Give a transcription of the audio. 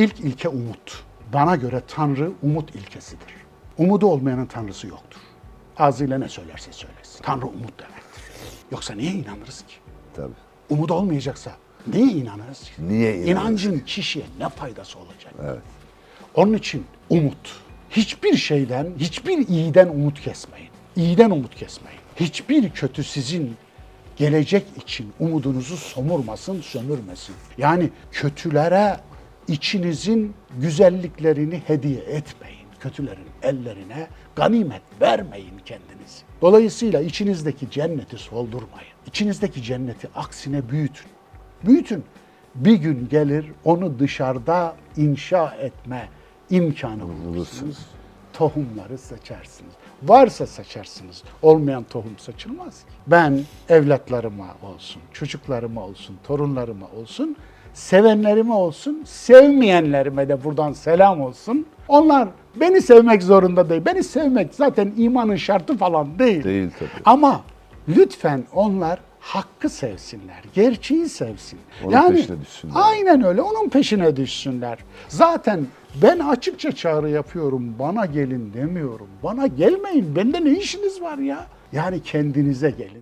İlk ilke umut. Bana göre Tanrı umut ilkesidir. Umudu olmayanın Tanrısı yoktur. Ağzıyla ne söylerse söylesin. Tanrı umut demektir. Yoksa niye inanırız ki? Tabii. Umut olmayacaksa niye inanırız ki? Niye inanırız? İnancın kişiye ne faydası olacak? Evet. Onun için umut. Hiçbir şeyden, hiçbir iyiden umut kesmeyin. İyiden umut kesmeyin. Hiçbir kötü sizin gelecek için umudunuzu somurmasın, sömürmesin. Yani kötülere içinizin güzelliklerini hediye etmeyin. Kötülerin ellerine ganimet vermeyin kendinizi. Dolayısıyla içinizdeki cenneti soldurmayın. İçinizdeki cenneti aksine büyütün. Büyütün. Bir gün gelir onu dışarıda inşa etme imkanı bulursunuz. Tohumları seçersiniz. Varsa seçersiniz. Olmayan tohum seçilmez ki. Ben evlatlarıma olsun, çocuklarıma olsun, torunlarıma olsun, sevenlerime olsun, sevmeyenlerime de buradan selam olsun. Onlar beni sevmek zorunda değil. Beni sevmek zaten imanın şartı falan değil. Değil tabii. Ama lütfen onlar hakkı sevsinler, gerçeği sevsin. Onun peşine düşsünler. Aynen öyle, onun peşine düşsünler. Zaten ben açıkça çağrı yapıyorum, bana gelin demiyorum. Bana gelmeyin, bende ne işiniz var ya? Yani kendinize gelin.